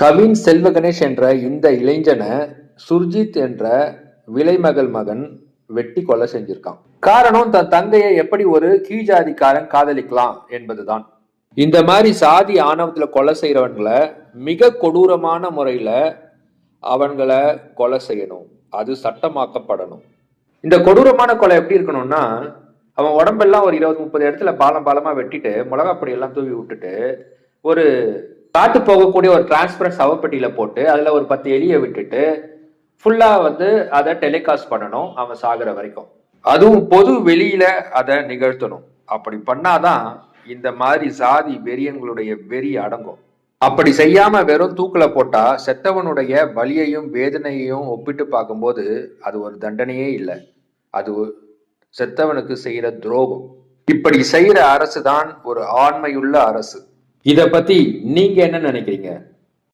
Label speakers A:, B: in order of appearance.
A: கவின் செல்வ கணேஷ் என்ற இந்த இளைஞனை சுர்ஜித் என்ற விலைமகள் மகன் வெட்டி கொலை செஞ்சிருக்கான். காரணம் தன் தங்கையை எப்படி ஒரு கீழ்ஜாதிக்காரன் காதலிக்கலாம் என்பதுதான். இந்த மாதிரி சாதி ஆணவத்துல கொலை செய்யறவன்களை மிக கொடூரமான முறையில அவன்களை கொலை செய்யணும். அது சட்டமாக்கப்படணும். இந்த கொடூரமான கொலை எப்படி இருக்கணும்னா அவன் உடம்பெல்லாம் ஒரு இருபது முப்பது இடத்துல பாலம் பாலமா வெட்டிட்டு மிளகாப்பொடி எல்லாம் தூவி விட்டுட்டு ஒரு காட்டு போகக்கூடிய ஒரு டிரான்ஸ்பரண்ட் சவப்பெட்டியில போட்டு அதுல ஒரு பத்து எலியை விட்டுட்டு ஃபுல்லா வந்து அதை டெலிகாஸ்ட் பண்ணணும் அவன் சாகிற வரைக்கும். அதுவும் பொது வெளியில அதை நிகழ்த்தணும். அப்படி பண்ணாதான் இந்த மாதிரி சாதி வெறியன்களுடைய வெறி அடங்கும். அப்படி செய்யாம வெறும் தூக்கில போட்டா செத்தவனுடைய வலியையும் வேதனையையும் ஒப்பிட்டு பார்க்கும்போது அது ஒரு தண்டனையே இல்லை. அது செத்தவனுக்கு செய்யற துரோகம். இப்படி செய்யற அரசு தான் ஒரு ஆண்மையுள்ள அரசு. இத பத்தி நீங்க என்ன நினைக்கிறீங்க?